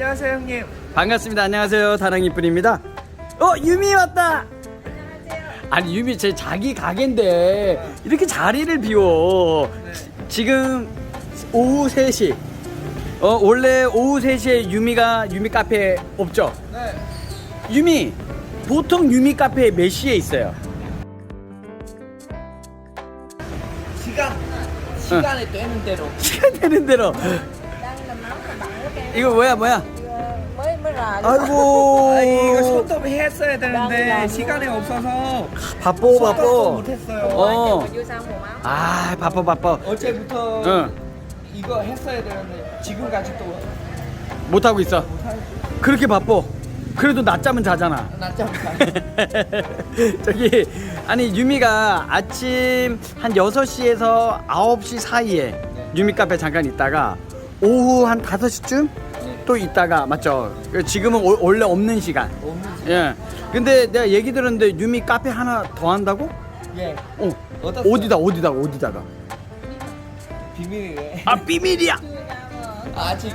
안녕하세요 형님. 반갑습니다. 안녕하세요. 다랑이 뿐입니다. 어 유미 왔다. 아니 유미 제 자기 가게인데 이렇게 자리를 비워. 지- 지금 오후 3시. 어 원래 오후 3시에 유미가 유미 카페 없죠? 네. 유미 보통 유미 카페 몇 시에 있어요? 시간 시간에 되는 대로. 시간 되는 대로. 이거 뭐야 뭐야? 아이고. 아 이거 손톱 했어야 되는데 시간이 없어서 바빠 손톱도 바빠. 못했어요. 어. 아 바빠 바빠. 어제부터 응. 이거 했어야 되는데 지금까지도 못 하고 있어. 그렇게 바빠. 그래도 낮잠은 자잖아. 낮잠 저기 아니 유미가 아침 한 6시에서 9시 사이에 유미 카페 잠깐 있다가 오후 한 5시쯤 또 있다가 맞죠? 지금은 오- 원래 없는 시간. 없는 예. 근데 내가 얘기 들었는데 유미 카페 하나 더 한다고? 예 어. 어떻어요? 어디다 어디다가 어디다가? 비밀이래. 아 비밀이야. 아직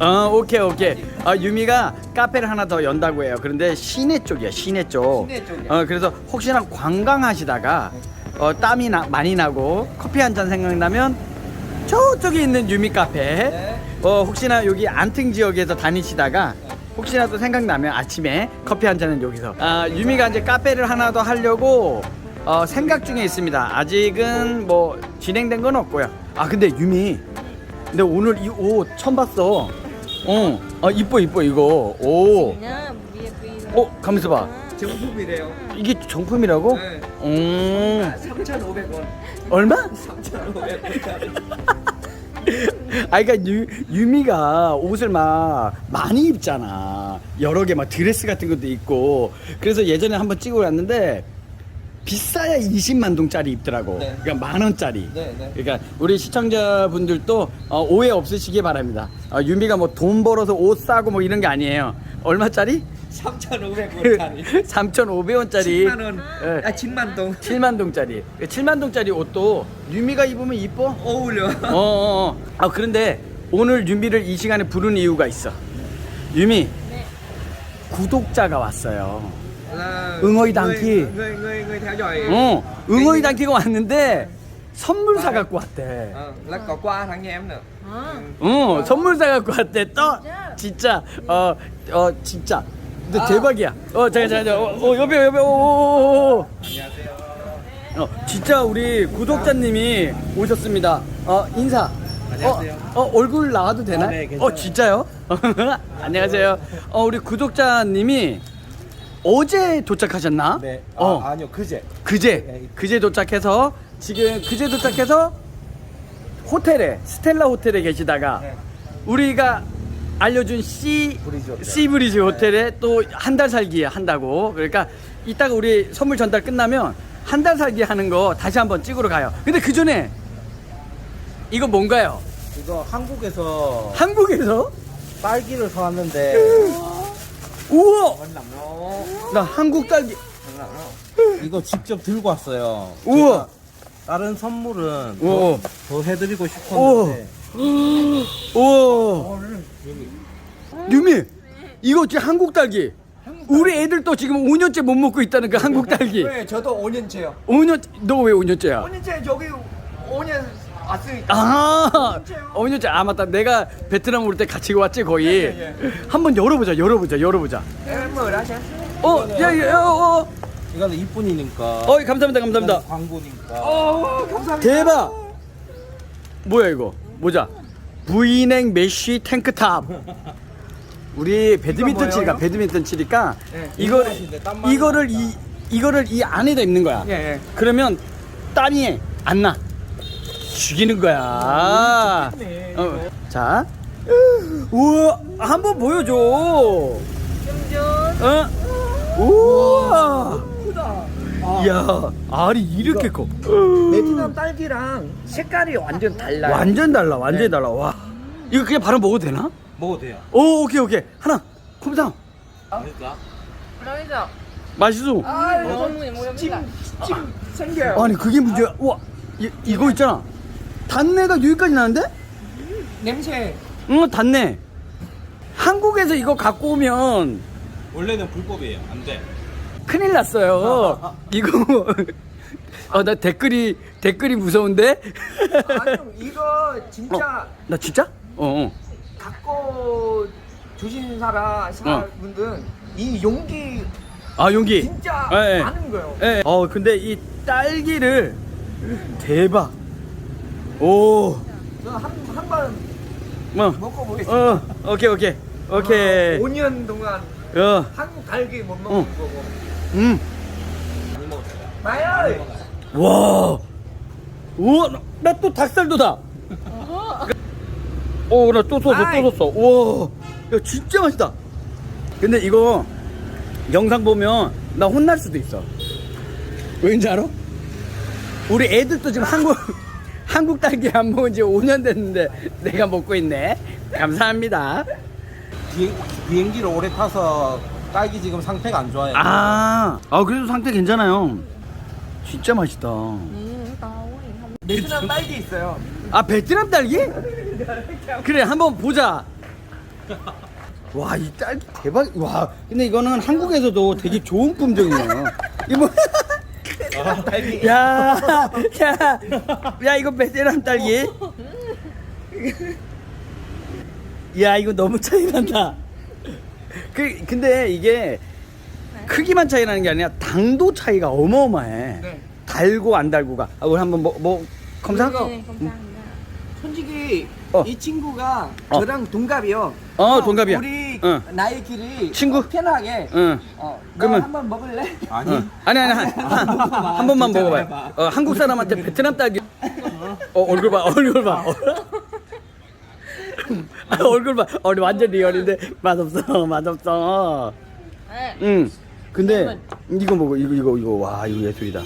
어 오케이 오케이. 아 유미가 카페를 하나 더 연다고 해요. 그런데 시내 쪽이야 시내 쪽. 시내 쪽이요. 어 그래서 혹시나 관광하시다가 어 땀이 나, 많이 나고 커피 한 잔 생각나면 저쪽에 있는 유미 카페. 네. 어 혹시나 여기 안팅 지역에서 다니시다가 혹시나 또 생각나면 아침에 커피 한 잔은 여기서. 아 유미가 이제 카페를 하나 더 하려고 어, 생각 중에 있습니다. 아직은 뭐 진행된 건 없고요. 아 근데 유미, 근데 오늘 이 옷 처음 봤어. 어, 아 이뻐 이뻐 이거. 오, 어 가만있어 봐. 정품이래요. 이게 정품이라고? 네. 음, 3,500원. 얼마? 3,500원. 아, 그러니까 유, 유미가 옷을 막 많이 입잖아. 여러 개 막 드레스 같은 것도 있고. 그래서 예전에 한번 찍어 왔는데 비싸야 20만 동짜리 입더라고. 네. 그러니까 만 원짜리. 네, 네. 그러니까 우리 시청자분들도 어, 오해 없으시기 바랍니다. 어, 유미가 뭐 돈 벌어서 옷 사고 뭐 이런 게 아니에요. 얼마짜리? 3,500원짜리. 3,500원짜리. 10만 원. 예. 아 10만 동. 7만 동짜리. 7만 동짜리 옷도 유미가 입으면 이뻐? 어울려. 어, 어, 어. 아, 그런데 오늘 유미를 이 시간에 부른 이유가 있어. 유미, 구독자가 왔어요. là 응어이 dõi 어, 응어이 단키가 왔는데 선물 사 갖고 왔대. Là có quà thằng nhà em nữa hả 어, 선물 사 갖고 왔대. 또, 진짜, 어, 어, 진짜. 근데 아. 대박이야. 어, 잠깐, 잠깐, 잠깐. 어, 어, 여배, 여배, 오, 오, 오, 오. 안녕하세요 어, 진짜 우리 구독자님이 오셨습니다. 어, 인사. 안녕하세요. 어, 어, 얼굴 나와도 되나? 아, 네, 괜찮아요. 어, 진짜요? 안녕하세요. 어, 우리 구독자님이 어제 도착하셨나? 네. 아, 어, 아니요 그제. 그제, 네. 그제 도착해서 지금 그제 도착해서 호텔에 스텔라 호텔에 계시다가 네. 우리가 알려준 씨 브리지 호텔. 씨브리지 호텔에 또 한 달 살기 한다고 그러니까 이따가 우리 선물 전달 끝나면 한 달 살기 하는 거 다시 한번 찍으러 가요. 근데 그 전에 이거 뭔가요? 이거 한국에서 한국에서 딸기를 사왔는데 우와 nó 나 한국 딸기 nó 이거 직접 들고 왔어요. 우와. 제가 다른 선물은 우와. 더, 더 해드리고 싶었는데 우와 유미 이거 지금 한국 딸기. 우리 애들도 지금 5년째 못 먹고 있다는 그 한국 딸기. 네 저도 5년째요. 5년 너 왜 5년째야? 5년째 여기 5년 왔으니까. 아 5년째 아 맞다. 내가 베트남 올 때 같이 왔지 거의. 예, 예, 한번 열어보자 열어보자 열어보자. mở ra xem 어야야 어 어, 이거는 이쁜이니까. 어, 감사합니다 감사합니다. 광고니까. 어 감사합니다. 대박. 뭐야 이거 보자. V넥 메쉬 탱크탑. 우리 배드민턴 치니까 이거? 배드민턴 치니까 네, 이거 운동하시는데 땀 많이 이거를 이. 이거를 이 안에다 입는 거야. 예, 예. 그러면 땀이 안 나. 죽이는 거야. 좋겠네, 어, 자. 우와 한번 보여줘. 어? 우와 이야 알이 이렇게 커. 베트남 딸기랑 색깔이 완전 달라요. 완전 달라 완전 히 달라. 와 이거 그냥 바로 먹어도 되나? 먹어도 돼요. 오 오케이 오케이. 하나 콤상 그러니까? giờ 맛있어. 아 mua mua 찜, biết 찜 생겨요. 아니 그게 문제야. 와 이, 이거 있잖아. 단내가 여기까지 나는데? 냄새. 응 단내. 한국에서 이거 갖고 오면 원래는 불법이에요. 안 돼. 큰일 났어요. 이거 어, 나 댓글이 댓글이 무서운데? 아니 이거 진짜 나 진짜? 어. 어. 갖고 주신 사람 사람분들 이 용기 아 용기. 진짜 예, 예. 많은 거예요. 예. 어 근데 이 딸기를 대박. 오. 저한한번 뭐. 먹고 보겠습니다. 어. 오케이 오케이 오케이. 5년 동안 어. 한국 달기 못 먹은 어. 거고. 음. 와. 우와, 나 또 닭살도다. 오, 나또 쏘어, 아이. 또 쏘어. 우와, 야, 진짜 맛있다. 근데 이거 영상 보면 나 혼날 수도 있어. 왠지 알아? 우리 애들도 지금 한국, 한국 딸기 안 먹은 지 5년 됐는데 내가 먹고 있네. 감사합니다. 비행, 비행기를 오래 타서 딸기 지금 상태가 안 좋아요. 아, 아, 그래도 상태 괜찮아요. 진짜 맛있다. Không 베트남 딸기 있어요. 아 베트남 딸기? 그래 한번 보자. 와 이 딸기 대박. 와 근데 이거는 한국에서도 되게 좋은 품종이에요. 이거 딸기. 야, 야, 야 이거 베트남 딸기. 야 이거 너무 차이 난다. 그 근데 이게 크기만 차이 나는 게 아니라 당도 차이가 어마어마해. 네. 달고 안 달고가. 아, 우리 한번 뭐, 뭐 검사? Không sao không sao 솔직히 어. 이 친구가 어. 저랑 동갑이요. 어, 동갑이야. 우리 응. 나이 길이 친구? 편하게. 응. 어, 그러면- 그러면 한번 먹을래? 아니. 어. 아니 아니 한, 한, 한 번만 먹어봐요. 해봐. 어, 한국 사람한테 베트남 딸기. 어 얼굴 봐 얼굴 봐. 아, 얼굴 봐. 어, 완전 리얼인데 맛없어 맛없어. Ê, 응. 근데 이거 먹어 이거 이거 이거 와 이거 예술이다.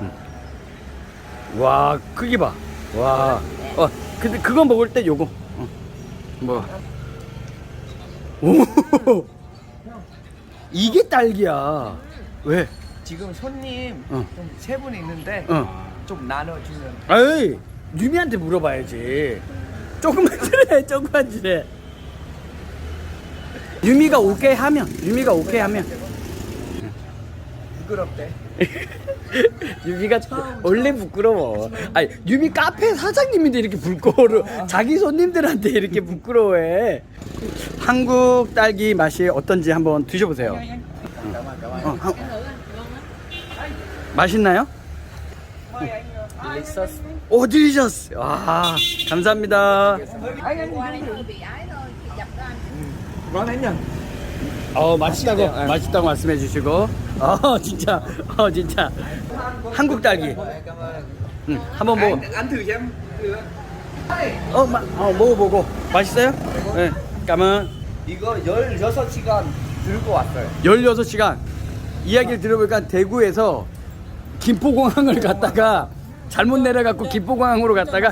응. 와 크기 봐. 와. 어 근데 그거 먹을 때 요거. 어. 뭐. 오. 이게 딸기야. 왜? 지금 손님 어. 좀세 분 있는데 어. 좀 나눠주면. 에이, 유미한테 물어봐야지. 조금만 주래, 조금만 주래. 유미가 오케이 하면, 유미가 오케이 하면. 부끄럽대. 유미가 원래 부끄러워. 아니, 유미 카페 사장님인데 이렇게 부끄러워. 자기 손님들한테 이렇게 부끄러워해. 한국 딸기 맛이 어떤지 한번 드셔보세요. 어, 한- 맛있나요? 오, 딜리셔스. 와, 감사합니다. 어 맛있다고 맛있다고 말씀해 주시고 어 진짜 어 진짜 한국 딸기 응 한번 먹어 Ăn, ăn thử xem. Được. 어, 마, 어 먹어보고 맛있어요? 네 까만 이거 16시간 들고 왔어요. 16시간 이야기를 들어보니까 대구에서 김포공항을 갔다가 잘못 내려갖고 김포공항으로 갔다가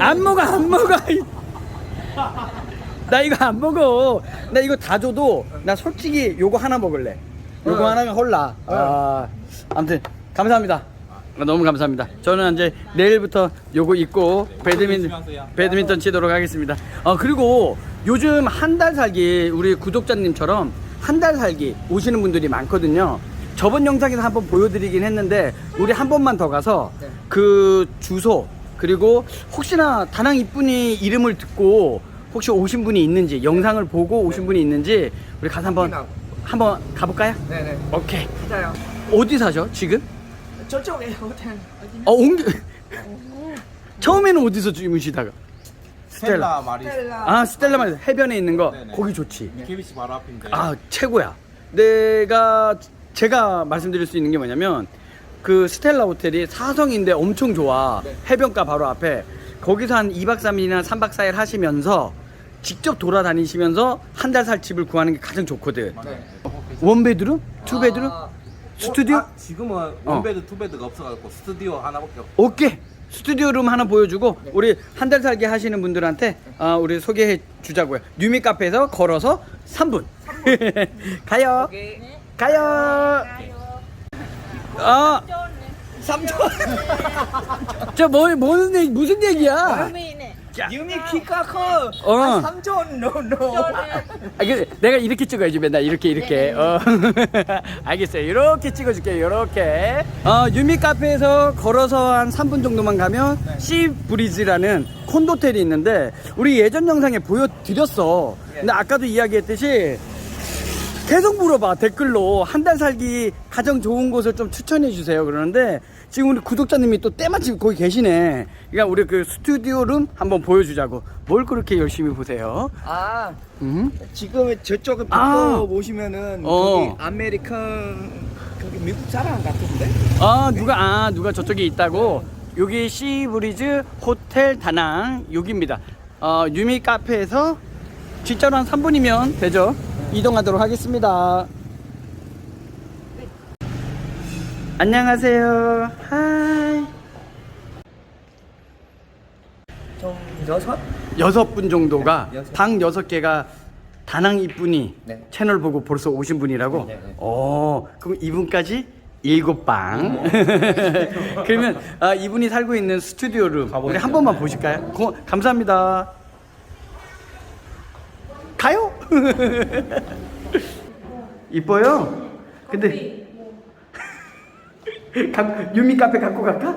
안 먹어 안 먹어 나 이거 안 먹어. 나 이거 다 줘도 나 솔직히 요거 하나 먹을래. 요거 어. 하나면 홀라. 아 아무튼 감사합니다. 아, 너무 감사합니다. 저는 이제 내일부터 요거 입고 배드민, 배드민턴 치도록 하겠습니다. 아 그리고 요즘 한 달 살기 우리 구독자님처럼 한 달 살기 오시는 분들이 많거든요 저번 영상에서 한번 보여드리긴 했는데 우리 한 번만 더 가서 네. 그 주소 그리고 혹시나 다낭 이쁜이 이름을 듣고 혹시 오신 분이 있는지 영상을 보고 오신 분이 있는지 우리 가서 한번 확인하고. 한번 가볼까요? 네네. 오케이 맞아요. 어디 사셔 지금? 저쪽에 호텔. 어 옮겨 처음에는 어디서 주무시다가 스텔라 마리. 스텔라. 아 스텔라 말이 해변에 있는 거 네네. 거기 좋지 KBC 바로 앞인데. 아 최고야 내가 제가 말씀드릴 수 있는 게 뭐냐면 그 스텔라 호텔이 사성인데 엄청 좋아 네. 해변가 바로 앞에 거기서 한 2박 3일이나 3박 4일 하시면서 직접 돌아다니시면서 한 달 살 집을 구하는 게 가장 좋거든 네. 원베드룸? 투베드룸? 아, 스튜디오? 아, 지금은 원베드 투베드가 없어가지고 스튜디오 하나밖에 없고. 오케이 스튜디오룸 하나 보여주고 우리 한 달 살기 하시는 분들한테 아, 우리 소개해 주자고요 뉴미 카페에서 걸어서 3분 가요 오케이. 가요. 아 삼촌. 저 뭐, 무슨 얘기, 무슨 얘기야. 유미 키가 커. 어. 아, 삼촌. 노노. 아, 그, 내가 이렇게 찍어야지 맨날 이렇게 이렇게. 어. 알겠어요. 이렇게 찍어줄게요 이렇게. 어, 유미 카페에서 걸어서 한 3분 정도만 가면 시 브리즈라는 콘도텔이 있는데 우리 예전 영상에 보여드렸어. 근데 아까도 이야기했듯이 계속 물어봐 댓글로 한 달 살기 가장 좋은 곳을 좀 추천해 주세요 그러는데 지금 우리 구독자님이 또 때마침 거기 계시네 그러니까 우리 그 스튜디오 룸 한번 보여주자고 뭘 그렇게 열심히 보세요 아 음? 지금 저쪽에 아. 붙어 보시면은 어. 거기 아메리칸 거기 미국 사람 같은데. 아 누가 아 누가 저쪽에 있다고 여기 시브리즈 호텔 다낭 여기입니다 어, 유미 카페에서 진짜로 한 3분이면 되죠 이동하도록 하겠습니다 안녕하세요 하이 좀 여섯? 여섯 분 정도가 네, 여섯. 방 여섯 개가 다낭 이분이 네. 채널 보고 벌써 오신 분이라고. 네, 네. 어, 그럼 이분까지 일곱 방. 그러면 아, 이분이 살고 있는 스튜디오 룸 우리 한 번만 보실까요? 고, 감사합니다. 가요? 이뻐요? 근데 가- 유미 카페 갖고 갈까?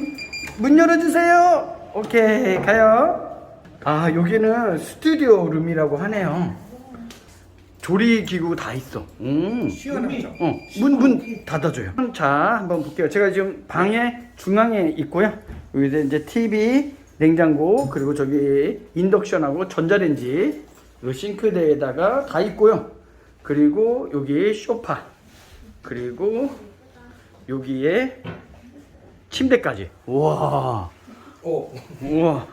문 열어주세요. 오케이 가요. 아 여기는 스튜디오 룸이라고 하네요. 조리 기구 다 있어. 음. 시원하죠. 어, 문, 문 닫아줘요. 자, 한번 볼게요. 제가 지금 방에 중앙에 있고요. 여기서 이제 TV, 냉장고, 그리고 저기 인덕션하고 전자레인지, 요 싱크대에다가 다 있고요. 그리고 여기 소파, 그리고 여기에 침대까지. 우와. 오. 우와.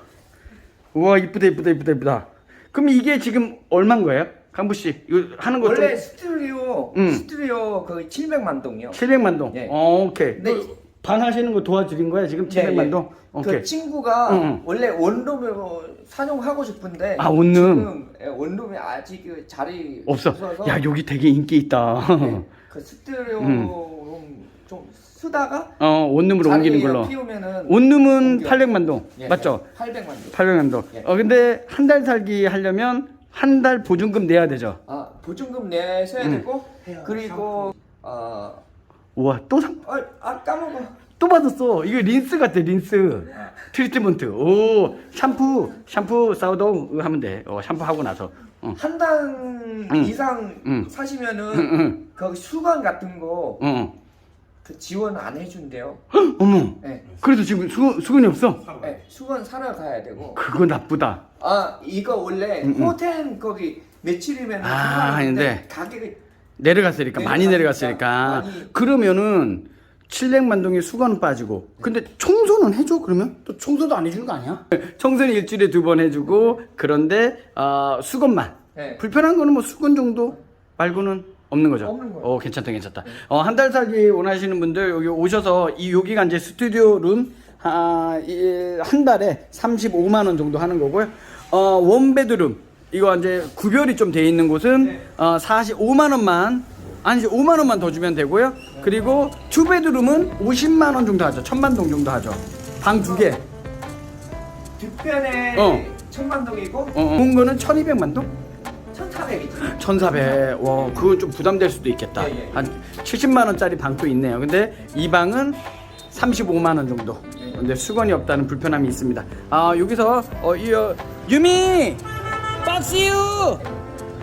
우와, 이쁘다, 이쁘다, 이쁘다, 이쁘다. 그럼 이게 지금 얼마인 거예요? 강부 씨, 이거 하는 거 좀. 원래 스튜디오 음. 스튜디오 거기 700만 동이요. 700만 동. 예. 어, 오케이. 네. 그 방 하시는 거 도와드린 거야 지금 700만 네, 동. 오케이. 그 친구가 응, 응. 원래 원룸으로 사용하고 싶은데 아, 원룸? 지금 예, 원룸에 아직 그 자리 없어. 없어서 야 여기 되게 인기 있다. 네, 그 스튜디오 음. 좀 쓰다가 어 원룸으로 자리 옮기는 걸로. 피우면은 원룸은 옮겨. 800만 동. 예, 맞죠? 800만 동. 800만 동. 예. 어 근데 한 달 살기 하려면 한 달 보증금 내야 되죠. 아 보증금 내셔야 음. 되고 그리고 아, 우와 또 상, 아, 아 까먹어. 또 받았어. 이거 린스 같아 린스. 트리트먼트. 오 샴푸 샴푸 사우동 하면 돼. 어 샴푸 하고 나서. 어. 한달 응. 이상 응. 사시면은 응, 응. 거기 수건 같은 거그 어. 지원 안 해준대요. 헉, 어머. 네. 그래도 지금 수, 수건이 없어. 네, 수건 사러 가야 되고. 그거 나쁘다. 아 이거 원래 응, 응. 호텔 거기 며칠이면 아, 근데 가격이 내려갔으니까 많이 내려갔으니까 많이- 그러면은 700만 동에 수건은 빠지고 근데 청소는 해줘 그러면 또 청소도 안 해주는 거 아니야? 청소는 일주일에 두 번 해주고 그런데 어, 수건만 네. 불편한 거는 뭐 수건 정도 말고는 없는 거죠. 없는 거예요. 어 괜찮다 괜찮다. 어, 한 달 살기 원하시는 분들 여기 오셔서 이 여기가 이제 스튜디오 룸. 아, 한 달에 35만 원 정도 하는 거고요. 어, 원베드룸. 이거 이제 구별이 좀 돼 있는 곳은 어, 45만 원만 아니지 5만 원만 더 주면 되고요. 그리고 투베드룸은 50만 원 정도 하죠. 천만 동 정도 하죠. 방 두 개. 뒷편에 어. 천만 동이고 어, 어. 좋은 거는 1200만 동? 천사백이지. 1400. 와, 그건 좀 부담될 수도 있겠다. 예, 예. 한 70만 원짜리 방도 있네요. 근데 이 방은 35만 원 정도. 예. 근데 수건이 없다는 불편함이 있습니다. 아, 여기서 어, 이 어, 유미! 박스유!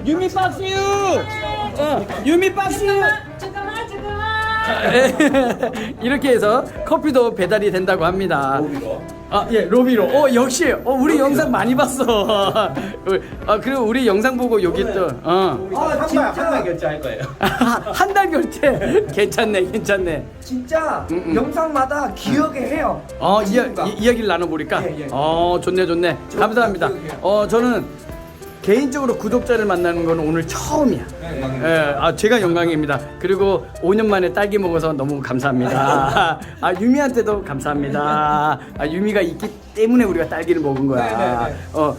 유미 박스유! 어, 유미 박스유! 잠깐만 잠깐만 이렇게 해서 커피도 배달이 된다고 합니다. 아, 예, 로비로. 어, 역시, 어, 우리 영상 많이 봤어. 아, 그리고 우리 영상 보고 여기 또, 어. 아 진짜 한달 결제할 거예요. 한 달 결제. 괜찮네, 괜찮네. 진짜 음, 음. 영상마다 기억에 해요. 어, 이야. 이, 이야기를 나눠보니까. 예, 예. 어, 좋네, 좋네. 저- 감사합니다. 기억해요. 어, 저는 개인적으로 구독자를 만나는 건 오늘 처음이야. 네, 예, 아, 제가 영광입니다. 그리고 5년 만에 딸기 먹어서 너무 감사합니다. 아, 유미한테도 감사합니다. 아, 유미가 있기 때문에 우리가 딸기를 먹은 거야. 네, 네, 네. 어,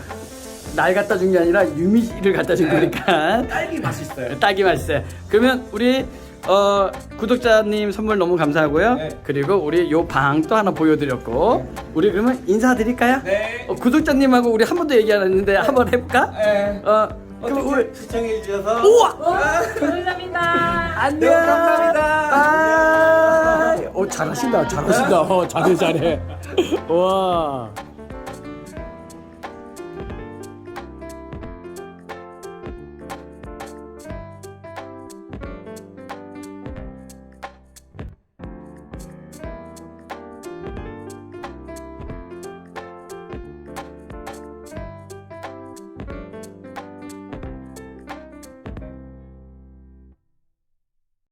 날 갖다 준 게 아니라 유미를 갖다 준 거니까. 딸기 맛있어요. 딸기 맛있어요. 그러면 우리 어 구독자님 선물 너무 감사하고요. 네. 그리고 우리 요방또 하나 보여드렸고 우리 그러면 인사드릴까요? 네. 어, 구독자님하고 우리 한 번도 얘기 안 했는데 한번 해볼까? 네. 어 그럼 우리 어떻게 시청해 주셔서 우와 감사합니다. 안녕. 네, 감사합니다. 바이. 오 잘하신다 잘하신다. 어 잘해 잘해. 와.